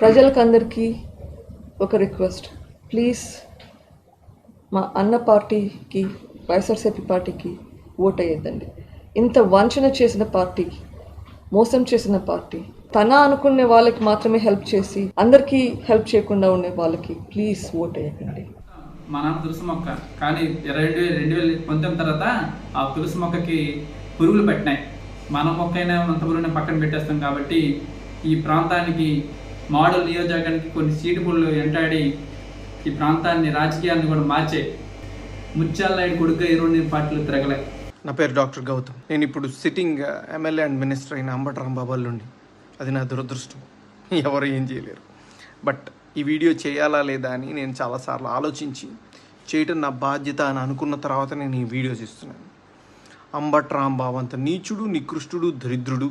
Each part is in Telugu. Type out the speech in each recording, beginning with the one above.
ప్రజలకందరికీ ఒక రిక్వెస్ట్. ప్లీజ్ మా అన్న పార్టీకి వైఎస్ఆర్సీపీ పార్టీకి ఓట్ అయ్యేద్దండి ఇంత వంచన చేసిన పార్టీ మోసం చేసిన పార్టీ తన అనుకునే వాళ్ళకి మాత్రమే హెల్ప్ చేసి అందరికీ హెల్ప్ చేయకుండా ఉండే వాళ్ళకి ప్లీజ్ ఓట్ అయ్యకండి మా నాన్న తులసి మొక్క. కానీ రెండు వేల రెండు వేల పంతొమ్మిది తర్వాత ఆ తులసి మొక్కకి పురుగులు పట్టినాయి. మన మొక్క అయినా అంత పురుగుని పక్కన పెట్టేస్తాం కాబట్టి ఈ ప్రాంతానికి మోడల్ నియోజకవర్గానికి కొన్ని సీటు పుళ్ళు ఈ ప్రాంతాన్ని రాజకీయాన్ని కూడా మార్చే ముత్యాల నాయుడు కొడుకు ఈ రెండు పార్టీలు తిరగలే. నా పేరు డాక్టర్ గౌతమ్. నేను ఇప్పుడు సిట్టింగ్ ఎమ్మెల్యే అండ్ మినిస్టర్ అయిన అంబటి రాంబాబు నుండి అది నా దురదృష్టం. ఎవరు ఏం చేయలేరు. బట్ ఈ వీడియో చేయాలా లేదా అని నేను చాలాసార్లు ఆలోచించి చేయటం నా బాధ్యత అని అనుకున్న తర్వాత నేను ఈ వీడియో చేస్తున్నాను. అంబట్ రాంబాబు అంత నీచుడు నికృష్టుడు దరిద్రుడు.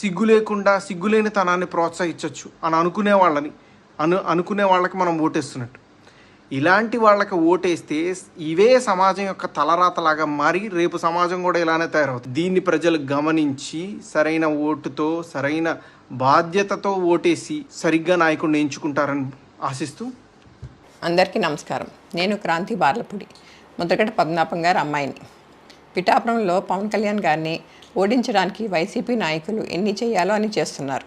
సిగ్గు లేకుండా సిగ్గులేని తనాన్ని ప్రోత్సహించవచ్చు అని అనుకునే వాళ్ళని అను అనుకునే వాళ్ళకి మనం ఓటేస్తున్నట్టు. ఇలాంటి వాళ్ళకి ఓటేస్తే ఇవే సమాజం యొక్క తలరాతలాగా మారి రేపు సమాజం కూడా ఇలానే తయారవుతుంది. దీన్ని ప్రజలు గమనించి సరైన ఓటుతో సరైన బాధ్యతతో ఓటేసి సరిగ్గా నాయకుడిని ఎంచుకుంటారని ఆశిస్తూ అందరికీ నమస్కారం. నేను క్రాంతి బార్లపూడి. ముద్రగడ పద్మనాభం గారు అమ్మాయిని. పిఠాపురంలో పవన్ కళ్యాణ్ గారిని ఓడించడానికి వైసీపీ నాయకులు ఎన్ని చేయాలో అని చేస్తున్నారు.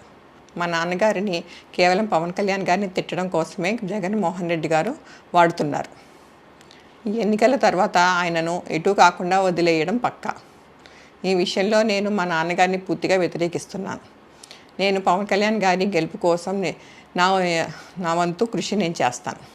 మా నాన్నగారిని కేవలం పవన్ కళ్యాణ్ గారిని తిట్టడం కోసమే జగన్మోహన్ రెడ్డి గారు వాడుతున్నారు. ఈ ఎన్నికల తర్వాత ఆయనను ఎటు కాకుండా వదిలేయడం పక్కా. ఈ విషయంలో నేను మా నాన్నగారిని పూర్తిగా వ్యతిరేకిస్తున్నాను. నేను పవన్ కళ్యాణ్ గారి గెలుపు కోసం నా నా వంతు కృషి నేను చేస్తాను.